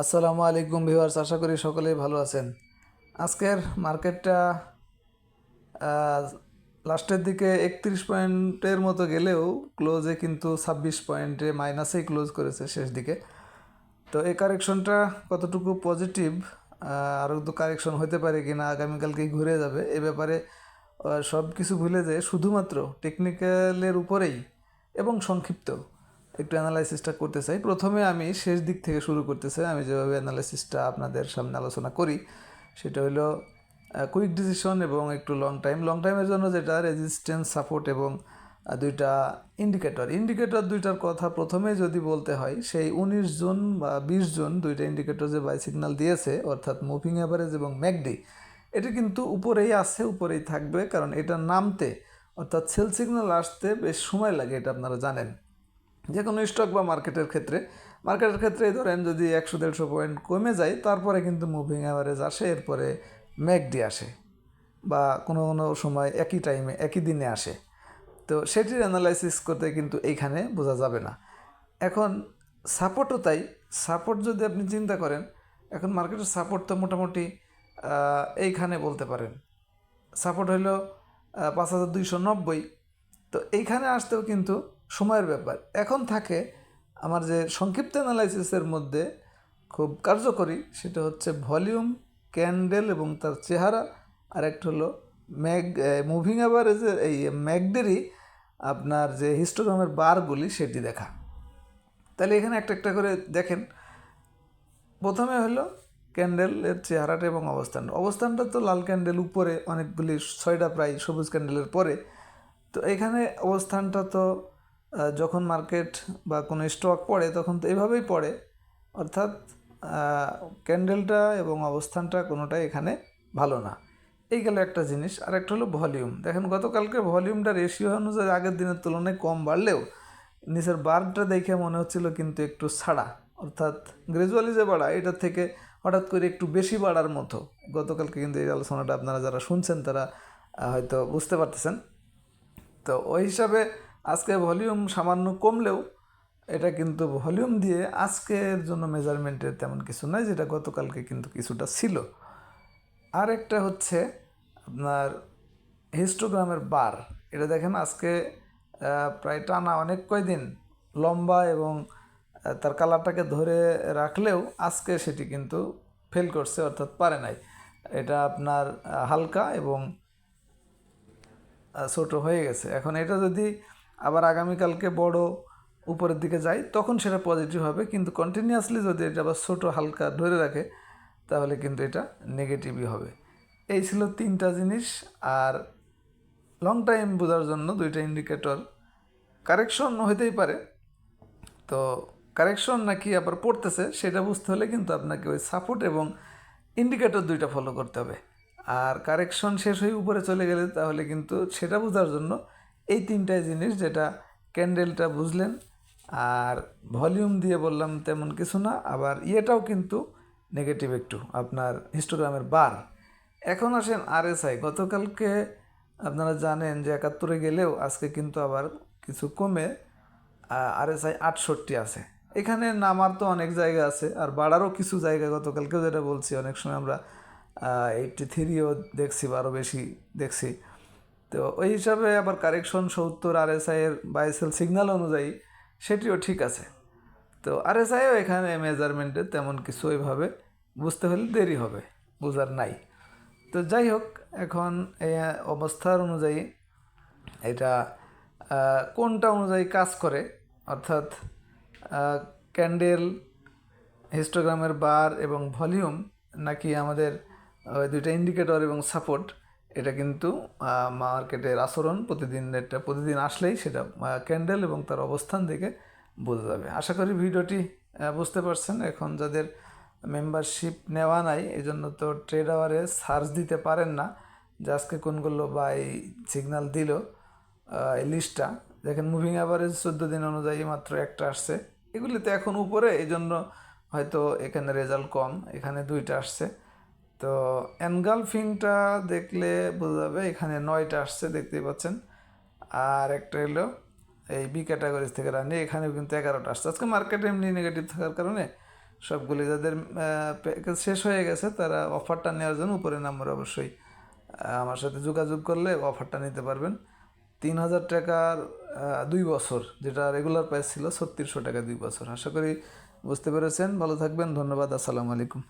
আসসালামু আলাইকুম ভিউয়ার্স, আশা করি সকলেই ভালো আছেন। আজকের মার্কেটটা লাস্টের দিকে একত্রিশ পয়েন্টের মতো গেলেও ক্লোজে কিন্তু ছাব্বিশ পয়েন্টে মাইনাসেই ক্লোজ করেছে শেষ দিকে। তো এই কারেকশনটা কতটুকু পজিটিভ আরও তো কারেকশন হতে পারে কি না আগামীকালকেই ঘুরে যাবে। এ ব্যাপারে সব কিছু ভুলে যে শুধুমাত্র টেকনিক্যালের উপরেই এবং সংক্ষিপ্ত। একটু অ্যানালাইসিসটা করতে চাই। প্রথমে আমি শেষ দিক থেকে শুরু করতে চাই। আমি যেভাবে অ্যানালাইসিসটা আপনাদের সামনে আলোচনা করি, সেটা হলো কুইক ডিসিশন এবং একটু লং টাইম লং টাইমের জন্য যেটা রেজিস্ট্যান্স সাপোর্ট এবং দুইটা ইন্ডিকেটর ইন্ডিকেটর দুইটার কথা প্রথমে যদি বলতে হয়, সেই উনিশ জুন বা বিশ জুন দুইটা ইন্ডিকেটর যে বাই সিগন্যাল দিয়েছে, অর্থাৎ মুভিং অ্যাভারেজ এবং ম্যাকডি এটা কিন্তু উপরেই আছে, উপরেই থাকবে। কারণ এটা নামতে, অর্থাৎ সেল সিগন্যাল আসতে বেশ সময় লাগে, এটা আপনারা জানেন। যে কোনো স্টক বা মার্কেটের ক্ষেত্রে মার্কেটের ক্ষেত্রে ধরেন যদি একশো, দেড়শো পয়েন্ট কমে যায়, তারপরে কিন্তু মুভিং অ্যাভারেজ আসে, এরপরে ম্যাকডি আসে বা কোনো কোনো সময় একই টাইমে একই দিনে আসে। তো সেটির অ্যানালাইসিস করতে কিন্তু এইখানে বোঝা যাবে না। এখন সাপোর্টও তাই সাপোর্ট যদি আপনি চিন্তা করেন, এখন মার্কেটের সাপোর্ট তো মোটামুটি এইখানে বলতে পারেন। সাপোর্ট হলো পাঁচ হাজার দুইশো নব্বই, তো এইখানে আসতেও কিন্তু সময়ের ব্যাপার। এখন থাকে আমার যে সংক্ষিপ্ত অ্যানালাইসিসের মধ্যে খুব কার্যকরী সেটা হচ্ছে ভলিউম, ক্যান্ডেল এবং তার চেহারা। আর একটা হলো ম্যাগ মুভিং অ্যাভারেজের এই ম্যাগডেরই আপনার যে হিস্টোগ্রামের বারগুলি সেটি দেখা। তাহলে এখানে একটা একটা করে দেখেন। প্রথমে হলো ক্যান্ডেলের চেহারাটা এবং অবস্থানটা অবস্থানটা তো লাল ক্যান্ডেল উপরে অনেকগুলি, ছয়টা প্রায় সবুজ ক্যান্ডেলের পরে। তো এখানে অবস্থানটা তো যখন মার্কেট বা কোনো স্টক পড়ে, তখন তো এভাবেই পড়ে। অর্থাৎ ক্যান্ডেলটা এবং অবস্থানটা কোনোটাই এখানে ভালো না। এই গেল একটা জিনিস। আর একটা হলো ভলিউম। দেখেন, গতকালকে ভলিউমটা রেশিও অনুযায়ী আগের দিনের তুলনায় কম বাড়লেও নিচের বারটা দেখে মনে হচ্ছিল কিন্তু একটু ছাড়া। অর্থাৎ গ্রাজুয়ালি যে বাড়া এটার থেকে হঠাৎ করে একটু বেশি বাড়ার মতো। গতকালকে কিন্তু এই আলোচনাটা আপনারা যারা শুনছেন, তারা হয়তো বুঝতে পারতেছেন। তো ওই হিসাবে আজকে ভলিউম সামান্য কমলেও এটা কিন্তু ভলিউম দিয়ে আজকের জন্য মেজারমেন্টের তেমন কিছু নয় যেটা গতকালকে কিন্তু কিছুটা ছিল। আর একটা হচ্ছে আপনার হিস্টোগ্রামের বার। এটা দেখেন আজকে প্রায় টানা অনেক কয়দিন লম্বা এবং তার কালারটাকে ধরে রাখলেও আজকে সেটি কিন্তু ফেল করছে, অর্থাৎ পারে নাই। এটা আপনার হালকা এবং ছোট হয়ে গেছে। এখন এটা যদি আবার আগামীকালকে বড় উপরের দিকে যায় তখন সেটা পজিটিভ হবে। কিন্তু কন্টিনিউয়াসলি যদি এটা আবার ছোটো হালকা ধরে রাখে, তাহলে কিন্তু এটা নেগেটিভই হবে। এই ছিল তিনটা জিনিস। আর লং টাইম বোঝার জন্য দুইটা ইন্ডিকেটর কারেকশন হইতেই পারে। তো কারেকশন নাকি আবার পড়তেছে, সেটা বুঝতে হলে কিন্তু আপনাকে ওই সাপোর্ট এবং ইন্ডিকেটর দুইটা ফলো করতে হবে। আর কারেকশন শেষ হয়ে উপরে চলে গেলে তাহলে কিন্তু সেটা বোঝার জন্য এই তিনটাই জিনিস যেটা ক্যান্ডেলটা বুঝলেন, আর ভলিউম দিয়ে বললাম তেমন কিছু না, আবার ইয়েটাও কিন্তু নেগেটিভ একটু, আপনার হিস্টোগ্রামের বার এখন আসেন আরএসআই গতকালকে আপনারা জানেন যে একাত্তরে গেলেও আজকে কিন্তু আবার কিছু কমে আরএসআই আটষট্টি আছে। এখানে নামার তো অনেক জায়গা আছে, আর বাড়ারও কিছু জায়গা গতকালকেও যেটা বলছি, অনেক সময় আমরা এইটটি থ্রিও দেখছি বা আরও বেশি দেখছি। তো ওই হিসাবে আবার কারেকশন সত্তর আরএসআই এর বাইসেল সিগন্যাল অনুযায়ী সেটিও ঠিক আছে। তো আরএসআইও এখানে মেজারমেন্টে তেমন কিছু ওইভাবে বুঝতে হলে দেরি হবে, বোঝার নাই। তো যাই হোক, এখন এই অবস্থার অনুযায়ী এটা কোনটা অনুযায়ী কাজ করে, অর্থাৎ ক্যান্ডেল হিস্টোগ্রামের বার এবং ভলিউম নাকি আমাদের ওই দুইটা ইন্ডিকেটর এবং সাপোর্ট এটা কিন্তু মার্কেটের আচরণ প্রতিদিন এটা প্রতিদিন আসলেই সেটা ক্যান্ডেল এবং তার অবস্থান দেখে বোঝা যাবে। আশা করি ভিডিওটি বুঝতে পারছেন। এখন যাদের মেম্বারশিপ নেওয়া নাই এই জন্য তো ট্রেড আওয়ারে সার্চ দিতে পারেন না। যে আজকে কোনগুলো বা এই সিগন্যাল দিল এই লিস্টটা দেখেন মুভিং অ্যাভারেজ চোদ্দ দিন অনুযায়ী মাত্র একটা আসছে। এগুলিতে এখন উপরে এই জন্য হয়তো এখানে রেজাল্ট কম, এখানে দুইটা আসছে। তো এনগালফিংটা দেখলে বোঝা যাবে, এখানে নয়টা আসছে, দেখতেই পাচ্ছেন। আর একটা হলো এই বি ক্যাটাগরিজ থেকে রানি এখানেও কিন্তু এগারোটা আসছে। আজকে মার্কেট এমনি নেগেটিভ থাকার কারণে সবগুলি যাদের প্যাকেজ শেষ হয়ে গেছে, তারা অফারটা নেওয়ার জন্য উপরে নাম্বার অবশ্যই আমার সাথে যোগাযোগ করলে অফারটা নিতে পারবেন। তিন হাজার টাকার দুই বছর, যেটা রেগুলার প্রাইস ছিল, ছত্রিশশো টাকা দুই বছর। আশা করি বুঝতে পেরেছেন। ভালো থাকবেন, ধন্যবাদ, আসসালামু আলাইকুম।